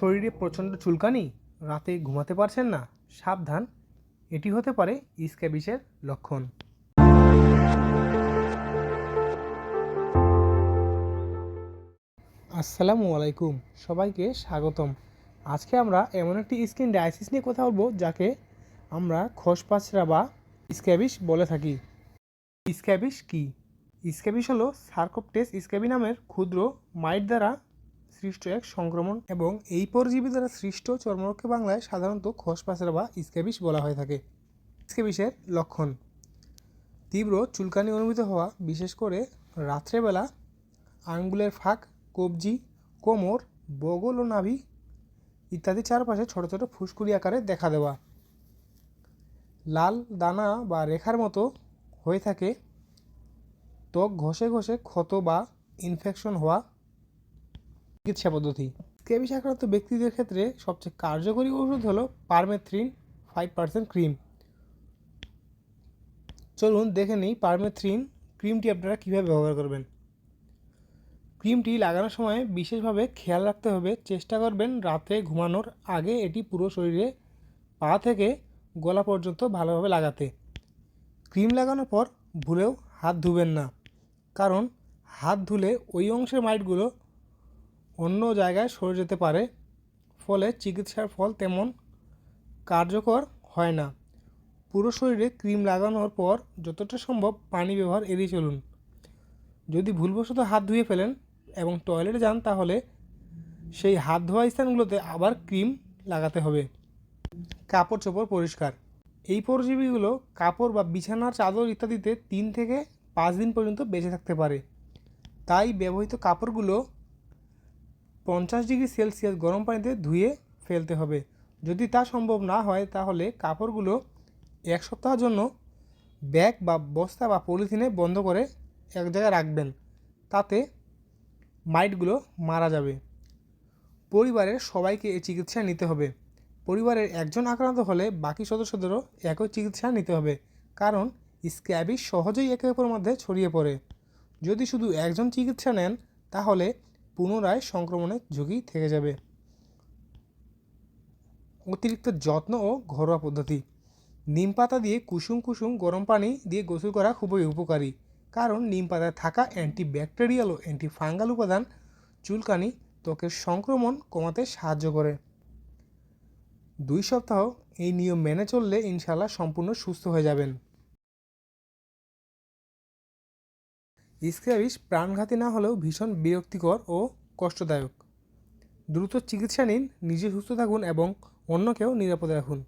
শরীরে প্রচণ্ড চুলকানি, রাতে ঘুমাতে পারছেন না, সাবধান। এটি হতে পারে স্ক্যাবিসের লক্ষণ। আসসালামু আলাইকুম, সবাইকে স্বাগতম। আজকে আমরা এমন একটি স্কিন ডায়াসিস নিয়ে কথা বলব, যাকে আমরা খসপাচরা বা স্ক্যাবিস বলে থাকি। স্ক্যাবিস কি? স্ক্যাবিস হলো সার্কোপটেস স্ক্যাবি নামের ক্ষুদ্র মাইট দ্বারা সৃষ্ট এক সংক্রমণ এবং এই পরজীবী দ্বারা সৃষ্ট চর্মরোগকে বাংলায় সাধারণত খসপাচরা বা স্ক্যাবিস বলা হয়ে থাকে। স্ক্যাবিসের লক্ষণ। তীব্র চুলকানি অনুভূত হওয়া, বিশেষ করে রাত্রেবেলা, আঙ্গুলের ফাঁক, কবজি, কোমর, বগল ও নাভি ইত্যাদি চারপাশে ছোট ছোট ফুসকুড়ি আকারে দেখা দেওয়া। লাল দানা বা রেখার মতো হয়ে থাকে, ত্বক ঘষে ঘষে ক্ষত বা ইনফেকশন হওয়া চিকিৎসা পদ্ধতি। স্ক্যাবিস আক্রান্ত ব্যক্তিদের ক্ষেত্রে সবচেয়ে কার্যকরী ওষুধ হলো পারমেথ্রিন ফাইভ পার্সেন্ট ক্রিম চলুন দেখে নিই পারমেথ্রিন ক্রিমটি আপনারা কীভাবে ব্যবহার করবেন। ক্রিমটি লাগানোর সময় বিশেষভাবে খেয়াল রাখতে হবে, চেষ্টা করবেন রাতে ঘুমানোর আগে এটি পুরো শরীরে পা থেকে গলা পর্যন্ত ভালোভাবে লাগাতে। ক্রিম লাগানোর পর ভুলেও হাত ধুবেন না, কারণ হাত ধুলে ওই অংশের মাইটগুলো অন্য জায়গায় সরে যেতে পারে, ফলে চিকিৎসার ফল তেমন কার্যকর হয় না। পুরো শরীরে ক্রিম লাগানোর পর যতটা সম্ভব পানি ব্যবহার এড়িয়ে চলুন। যদি ভুলবশত হাত ধুয়ে ফেলেন এবং টয়লেটে যান, তাহলে সেই হাত ধোয়া স্থানগুলোতে আবার ক্রিম লাগাতে হবে। কাপড় চোপড় পরিষ্কার। এই পরজীবীগুলো কাপড় বা বিছানার চাদর ইত্যাদিতে তিন থেকে পাঁচ দিন পর্যন্ত বেঁচে থাকতে পারে। তাই ব্যবহৃত কাপড়গুলো পঞ্চাশ ডিগ্রি সেলসিয়াস গরম পানিতে ধুয়ে ফেলতে হবে। যদি তা সম্ভব না হয়, তাহলে কাপড়গুলো এক সপ্তাহের জন্য ব্যাগ বা বস্তা বা পলিথিনে বন্ধ করে এক জায়গায় রাখবেন। তাতে মাইটগুলো মারা যাবে। পরিবারের সবাইকে এই চিকিৎসা নিতে হবে। পরিবারের একজন আক্রান্ত হলে বাকি সদস্যদেরও একই চিকিৎসা নিতে হবে, কারণ স্ক্যাবিস সহজেই একে অপরের মধ্যে ছড়িয়ে পড়ে। যদি শুধু একজন চিকিৎসা নেন, তাহলে পুনরায় সংক্রমণের ঝুঁকি থেকে যাবে। অতিরিক্ত যত্ন ও ঘরোয়া পদ্ধতি। নিম পাতা দিয়ে কুসুম কুসুম গরম পানি দিয়ে গোসল করা খুবই উপকারী। কারণ নিম পাতায় থাকা অ্যান্টিব্যাকটেরিয়াল ও অ্যান্টিফাঙ্গাল উপাদান চুলকানি, ত্বকের সংক্রমণ কমাতে সাহায্য করে। দুই সপ্তাহ এই নিয়ম মেনে চললে ইনশাল্লাহ সম্পূর্ণ সুস্থ হয়ে যাবেন। স্ক্যাবিস প্রাণঘাতী না হলেও ভীষণ বিরক্তিকর ও কষ্টদায়ক। দ্রুত চিকিৎসা নিন, নিজে সুস্থ থাকুন এবং অন্যকেও নিরাপদে রাখুন।